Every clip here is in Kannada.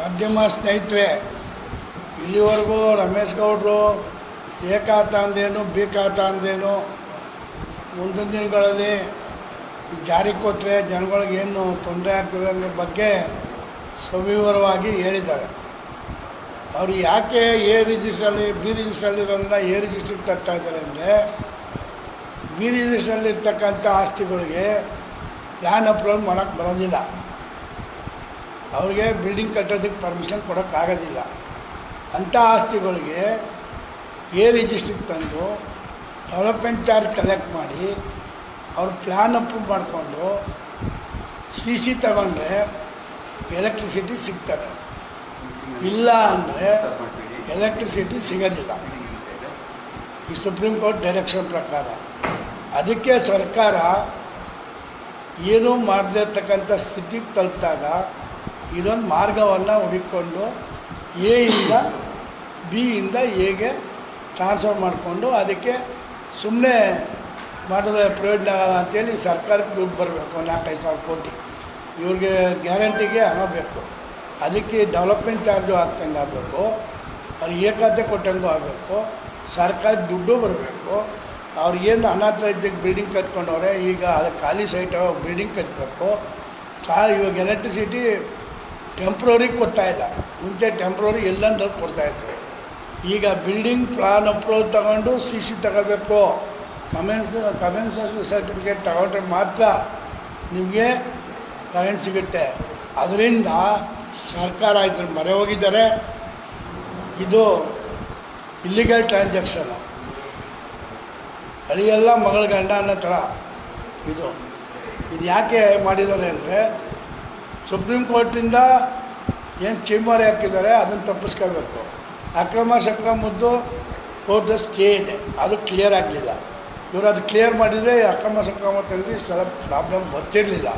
ಮಾಧ್ಯಮ ಸ್ನೇಹಿತರೆ, ಇಲ್ಲಿವರೆಗೂ ರಮೇಶ್ ಗೌಡರು ಏಕಾತ ಅಂದೇನು ಬಿ ಅಂದೇನು ಮುಂದಿನ ದಿನಗಳಲ್ಲಿ ಜಾರಿ ಕೊಟ್ಟರೆ ಜನಗಳಿಗೆ ಏನು ತೊಂದರೆ ಆಗ್ತದೆ ಅನ್ನೋ ಬಗ್ಗೆ ಸವಿವರವಾಗಿ ಹೇಳಿದ್ದಾರೆ. ಅವರು ಯಾಕೆ ಎ ರಿಜಿಸ್ಟ್ರಲ್ಲಿ, ಬಿ ರಿಜಿಸ್ಟ್ರಲ್ಲಿ ಇರೋದನ್ನ ಎ ರಿಜಿಸ್ಟ್ರಿಗೆ ತರ್ತಾ ಇದ್ದಾರೆ ಅಂದರೆ, ಬಿ ರಿಜಿಸ್ಟ್ರಲ್ಲಿ ಇರ್ತಕ್ಕಂಥ ಆಸ್ತಿಗಳಿಗೆ ಪ್ಲ್ಯಾನ್ ಅಪ್ರೂವಲ್ ಮಾಡೋಕ್ಕೆ ಬರೋದಿಲ್ಲ. ಅವ್ರಿಗೆ ಬಿಲ್ಡಿಂಗ್ ಕಟ್ಟೋದಕ್ಕೆ ಪರ್ಮಿಷನ್ ಕೊಡೋಕ್ಕಾಗೋದಿಲ್ಲ. ಅಂಥ ಆಸ್ತಿಗಳಿಗೆ ಎ ರಿಜಿಸ್ಟ್ರಿಗೆ ತಂದು ಡೆವಲಪ್ಮೆಂಟ್ ಚಾರ್ಜ್ ಕಲೆಕ್ಟ್ ಮಾಡಿ ಅವ್ರ ಪ್ಲ್ಯಾನ್ ಅಪ್ರೂವ್ ಮಾಡಿಕೊಂಡು ಸಿ ಸಿ ತಗೊಂಡ್ರೆ ಎಲೆಕ್ಟ್ರಿಸಿಟಿ ಸಿಗ್ತದೆ. ಇಲ್ಲ ಅಂದರೆ ಎಲೆಕ್ಟ್ರಿಸಿಟಿ ಸಿಗೋದಿಲ್ಲ. ಈ ಸುಪ್ರೀಂ ಕೋರ್ಟ್ ಡೈರೆಕ್ಷನ್ ಪ್ರಕಾರ. ಅದಕ್ಕೆ ಸರ್ಕಾರ ಏನೂ ಮಾಡದೇ ಇರ್ತಕ್ಕಂಥ ಸ್ಥಿತಿಗೆ ತಲುಪಿದಾಗ ಇದೊಂದು ಮಾರ್ಗವನ್ನು ಇಂದ ಬಿ ಇಂದ ಎಗೆ ಟ್ರಾನ್ಸ್ಫರ್ ಮಾಡಿಕೊಂಡು ಅದಕ್ಕೆ ಸುಮ್ಮನೆ ಮಾಡಿದ್ರೆ ಪ್ರಯೋಜನ ಆಗಲ್ಲ ಅಂತೇಳಿ ಸರ್ಕಾರಕ್ಕೆ ದುಡ್ಡು ಬರಬೇಕು, ನಾಲ್ಕೈದು ಸಾವಿರ ಕೋಟಿ. ಇವ್ರಿಗೆ ಗ್ಯಾರಂಟಿಗೆ ಹಣ ಬೇಕು. ಅದಕ್ಕೆ ಡೆವಲಪ್ಮೆಂಟ್ ಚಾರ್ಜು ಆಗ್ತಂಗೆ ಆಗಬೇಕು. ಅವ್ರು ಏಕಾತೆ ಕೊಟ್ಟಂಗೂ ಆಗಬೇಕು. ಸರ್ಕಾರಕ್ಕೆ ದುಡ್ಡು ಬರಬೇಕು. ಅವ್ರು ಏನು ಇದ್ದಕ್ಕೆ ಬಿಲ್ಡಿಂಗ್ ಕಟ್ಕೊಂಡವ್ರೆ, ಈಗ ಅದು ಖಾಲಿ ಸೈಟ್ ಬಿಲ್ಡಿಂಗ್ ಕಟ್ಟಬೇಕು ಕಾ ಇವಾಗ ಎಲೆಕ್ಟ್ರಿಸಿಟಿ ಟೆಂಪ್ರರಿ ಕೊಡ್ತಾ ಇಲ್ಲ. ಮುಂಚೆ ಟೆಂಪ್ರರಿ ಎಲ್ಲಂದ್ರೆ ಕೊಡ್ತಾಯಿದ್ರು ಈಗ ಬಿಲ್ಡಿಂಗ್ ಪ್ಲಾನ್ ಅಪ್ರೂವ್ ತಗೊಂಡು ಸಿ ಸಿ ತಗೋಬೇಕು. ಕಮೆನ್ಸ್ ಕಮೆನ್ಸ್ ಸರ್ಟಿಫಿಕೇಟ್ ತಗೊಂಡ್ರೆ ಮಾತ್ರ ನಿಮಗೆ ಕರೆಂಟ್ ಸಿಗುತ್ತೆ. ಅದರಿಂದ ಸರ್ಕಾರ ಇದ್ರ ಮರೆ ಹೋಗಿದ್ದಾರೆ. ಇದು ಇಲ್ಲಿಗಲ್ ಟ್ರಾನ್ಸಾಕ್ಷನು ಅಳಿಯೆಲ್ಲ ಮಗಳ ಗಂಡ ಅನ್ನೋ ಥರ ಇದು. ಇದು ಯಾಕೆ ಮಾಡಿದ್ದಾರೆ ಅಂದರೆ ಸುಪ್ರೀಂ ಕೋರ್ಟಿಂದ ಏನು ಚೀಮಾರಿ ಹಾಕಿದ್ದಾರೆ, ಅದನ್ನು ತಪ್ಪಿಸ್ಕೋಬೇಕು ಅಕ್ರಮ ಸಕ್ರಮದ್ದು ಕೋರ್ಟ್ ಸ್ಟೇ ಇದೆ. ಅದು ಕ್ಲಿಯರ್ ಆಗಲಿಲ್ಲ. ಇವರು ಅದು ಕ್ಲಿಯರ್ ಮಾಡಿದರೆ ಅಕ್ರಮ ಸಕ್ರಮ ತಂದು ಸ್ವಲ್ಪ ಪ್ರಾಬ್ಲಮ್ ಬರ್ತಿರಲಿಲ್ಲ.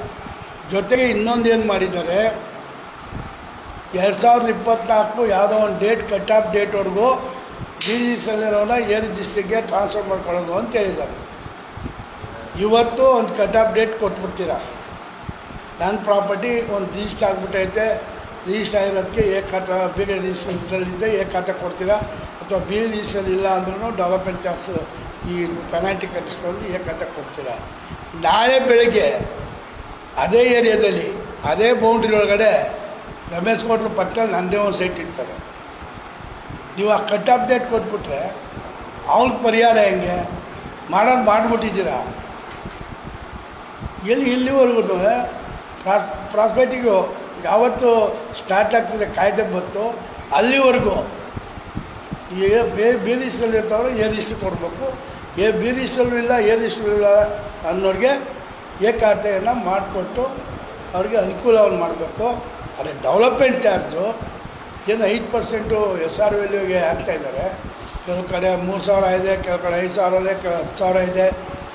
ಜೊತೆಗೆ ಇನ್ನೊಂದು ಏನು ಮಾಡಿದ್ದಾರೆ, ಎರಡು ಸಾವಿರದ ಇಪ್ಪತ್ತ್ನಾಲ್ಕು ಯಾವುದೋ ಒಂದು ಡೇಟ್ ಕಟ್ ಆಫ್ ಡೇಟ್ವರೆಗೂ ಡಿ ಜಿ ಸಲ್ಲಿರೋನ ಎ ರಿಜಿಸ್ಟ್ರಿಗೆ ಟ್ರಾನ್ಸ್ಫರ್ ಮಾಡ್ಕೊಳ್ಳೋದು ಅಂತ ಹೇಳಿದ್ದಾರೆ. ಇವತ್ತು ಒಂದು ಕಟ್ ಆಫ್ ಡೇಟ್ ಕೊಟ್ಬಿಡ್ತೀರ? ನನ್ನ ಪ್ರಾಪರ್ಟಿ ಒಂದು ರಿಜಿಸ್ಟರ್ ಆಗಿಬಿಟ್ಟೈತೆ, ರಿಜಿಸ್ಟರ್ ಆಗಿರೋದಕ್ಕೆ ಏಕಾತ ಖಾತೆ ಬಿ ರಿಜಿಸ್ಟರ್ಲಿದ್ದರೆ ಎ ಖಾತೆ ಕೊಡ್ತೀರಾ? ಅಥವಾ ಬಿ ರಿಜಿಸ್ಟರ್ ಇಲ್ಲ ಅಂದ್ರೂ ಡೆವಲಪ್ಮೆಂಟ್ ಚಾರ್ಜ್ ಈ ಪೆನಾಲ್ಟಿ ಕಟ್ಟಿಸ್ಕೊಂಡು ಎ ಖಾತೆ ಕೊಡ್ತೀರಾ? ನಾಳೆ ಬೆಳಗ್ಗೆ ಅದೇ ಏರಿಯಾದಲ್ಲಿ, ಅದೇ ಬೌಂಡ್ರಿ ಒಳಗಡೆ ರಮೇಶ್ ಕೋಟ್ರ ಪಕ್ಕದಲ್ಲಿ ನನ್ನದೇ ಒಂದು ಸೈಟ್ ಇರ್ತಾರೆ ನೀವು ಆ ಕಟ್ ಅಪ್ಡೇಟ್ ಡೇಟ್ ಕೊಟ್ಬಿಟ್ರೆ ಅವ್ನಿಗೆ ಪರಿಹಾರ ಹೆಂಗೆ? ಮಾಡೋದು ಮಾಡಿಬಿಟ್ಟಿದ್ದೀರಾ? ಎಲ್ಲಿ ಇಲ್ಲಿವರೆಗೂ ಪ್ರಾಸ್, ಪ್ರಾಸ್ಪೆಟಿಗೂ ಯಾವತ್ತು ಸ್ಟಾರ್ಟ್ ಆಗ್ತದೆ ಕಾಯ್ದೆ ಬಂತು, ಅಲ್ಲಿವರೆಗೂ ಏ ಬೇ, ಬಿ ಲಿಸ್ಟಲ್ಲಿ ಇರ್ತವ್ರು ಎ ಕೊಡಬೇಕು. ಎ, ಬಿ ಇಲ್ಲ, ಎ ಇಲ್ಲ ಅನ್ನೋರಿಗೆ ಎ ಖಾತೆಯನ್ನು ಮಾಡಿಕೊಟ್ಟು ಅವ್ರಿಗೆ ಅನುಕೂಲವನ್ನು ಮಾಡಬೇಕು. ಅದೇ ಡೆವಲಪ್ಮೆಂಟ್ ಚಾರ್ಜು, ಏನು ಐದು ಪರ್ಸೆಂಟು ಎಸ್ ಆರ್ ವ್ಯಾಲ್ಯೂಗೆ ಹಾಕ್ತಾಯಿದ್ದಾರೆ ಕೆಲವು ಕಡೆ ಮೂರು ಸಾವಿರ ಇದೆ, ಕೆಲವು ಕಡೆ ಐದು ಸಾವಿರ ಇದೆ, ಕೆಲವು ಹತ್ತು ಸಾವಿರ ಇದೆ,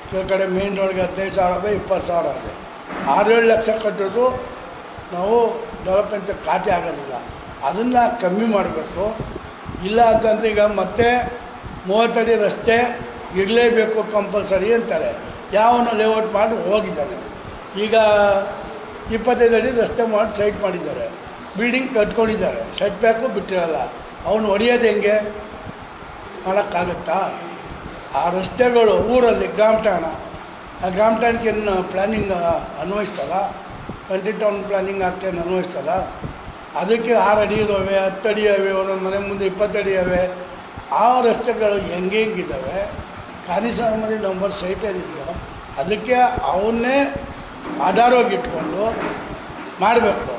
ಕೆಲವು ಕಡೆ ಮೇನ್ ರೋಡ್ಗೆ ಹದಿನೈದು ಸಾವಿರ ಇದೆ, ಇಪ್ಪತ್ತು ಸಾವಿರ ಇದೆ. ಆರೇಳು ಲಕ್ಷ ಕಟ್ಟಿದ್ರು ನಾವು ಡೆವಲಪ್ಮೆಂಟ್ ಖಾತೆ ಆಗೋದಿಲ್ಲ ಅದನ್ನು ಕಮ್ಮಿ ಮಾಡಬೇಕು. ಇಲ್ಲ ಅಂತಂದರೆ ಈಗ ಮತ್ತೆ ಮೂವತ್ತಡಿ ರಸ್ತೆ ಇರಲೇಬೇಕು ಕಂಪಲ್ಸರಿ ಅಂತಾರೆ. ಯಾವನು ಲೇಔಟ್ ಮಾಡಿ ಹೋಗಿದ್ದಾನೆ ಈಗ ಇಪ್ಪತ್ತೈದು ಅಡಿ ರಸ್ತೆ ಮಾಡಿ ಸೈಟ್ ಮಾಡಿದ್ದಾರೆ. ಬಿಲ್ಡಿಂಗ್ ಕಟ್ಕೊಂಡಿದ್ದಾರೆ. ಸೆಟ್ ಬ್ಯಾಕು ಬಿಟ್ಟಿರಲ್ಲ. ಅವನು ಹೊಡೆಯೋದು ಹೆಂಗೆ? ಮಾಡೋಕ್ಕಾಗತ್ತಾ? ಆ ರಸ್ತೆಗಳು ಊರಲ್ಲಿ ಗ್ರಾಮ ಠಾಣ ಆ ಗ್ರಾಮ ಟ್ಯಾಂಕ್ ಏನು ಪ್ಲ್ಯಾನಿಂಗ್ ಅನ್ವಯಿಸ್ತಲ್ಲ ಟ್ವೆಂಟಿ ಟೌನ್ ಪ್ಲ್ಯಾನಿಂಗ್ ಏನು ಅನ್ವಯಿಸ್ತಲ್ಲ ಅದಕ್ಕೆ ಆರು ಅಡಿ ಇದ್ದಾವೆ ಹತ್ತು ಅಡಿ ಇವೆ ಒಂದೊಂದು ಮನೆ ಮುಂದೆ ಇಪ್ಪತ್ತು ಅಡಿ ಇವೆ ಆ ರಸ್ತೆಗಳು ಹೆಂಗೆ ಹೆಂಗಿದ್ದಾವೆ ಕಾನಿಸಾಮರಿ ನಂಬರ್ ಸೈಟ್ ಏನಿದೆಯೋ ಅದಕ್ಕೆ ಅವನ್ನೇ ಆಧಾರವಾಗಿ ಇಟ್ಕೊಂಡು ಮಾಡಬೇಕು.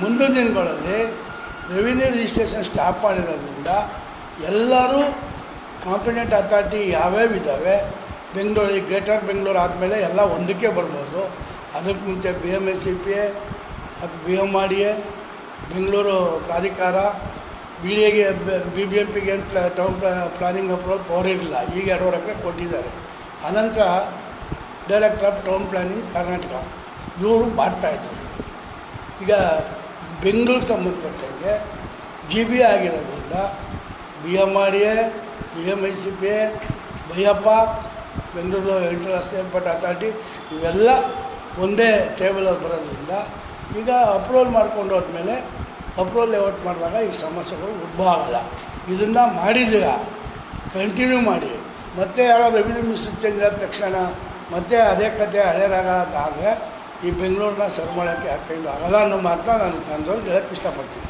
ಮುಂದಿನ ದಿನಗಳಲ್ಲಿ ರೆವಿನ್ಯೂ ರಿಜಿಸ್ಟ್ರೇಷನ್ ಸ್ಟಾಪ್ ಮಾಡಿರೋದ್ರಿಂದ ಎಲ್ಲರೂ ಕಾಂಪಿಟೆಂಟ್ ಅಥಾರಿಟಿ ಯಾವ್ಯಾವ ಇದ್ದಾವೆ ಬೆಂಗಳೂರು ಗ್ರೇಟರ್ ಬೆಂಗಳೂರು ಆದಮೇಲೆ ಎಲ್ಲ ಒಂದಕ್ಕೆ ಬರ್ಬೋದು. ಅದಕ್ಕೆ ಮುಂಚೆ B M S C P A ಅದು B M R D A Bengaluru ಪ್ರಾಧಿಕಾರ, ಬಿ ಡಿ ಎಗೆ ಬಿ ಬಿ ಎಂ ಪಿಗೆ ಏನು ಪ್ಲಾ ಟೌನ್ ಪ್ಲಾ ಪ್ಲಾನಿಂಗ್ ಅಪ್ರೂವಲ್ ಪವರ್ ಇರಲಿಲ್ಲ. ಈಗ ಎರಡು ಎಕರೆ ಕೊಟ್ಟಿದ್ದಾರೆ. ಅನಂತರ director of town planning Karnataka. ಇವರು ಮಾಡ್ತಾಯಿದ್ರು ಈಗ ಬೆಂಗಳೂರಿಗೆ ಸಂಬಂಧಪಟ್ಟಂಗೆ ಜಿ ಬಿ ಆಗಿರೋದ್ರಿಂದ B M R A B M I C P A Baiyappa Bengaluru international authority ಇವೆಲ್ಲ ಒಂದೇ ಟೇಬಲಲ್ಲಿ ಬರೋದ್ರಿಂದ ಈಗ ಅಪ್ರೂವಲ್ ಮಾಡ್ಕೊಂಡು ಹೋದ್ಮೇಲೆ ಅಪ್ರೂವಲ್ ಲೇಔಟ್ ಮಾಡಿದಾಗ ಈ ಸಮಸ್ಯೆಗಳು ಉದ್ಭವ ಆಗಲ್ಲ. ಇದನ್ನು ಮಾಡಿದ್ದೀರ? ಕಂಟಿನ್ಯೂ ಮಾಡಿ. ಮತ್ತೆ ಯಾರೋ ರೆವಿನ್ಯೂ ಮಿನಿಸ್ಟರ್ ಚೇಂಜ್ ಆದ ತಕ್ಷಣ ಮತ್ತೆ ಅದೇ ಕತೆ ಹಳೆ ರಾಗ ಆದರೆ ಈ ಬೆಂಗಳೂರನ್ನ ಸರಿ ಮಾಡೋಕ್ಕೆ ಯಾಕೆ ಆಗಲ್ಲ ಅನ್ನೋ ಮಾತ್ರ ನಾನು ಸಂದರ್ಭದಲ್ಲಿ ಹೇಳಕ್ಕೆ ಇಷ್ಟಪಡ್ತೀನಿ.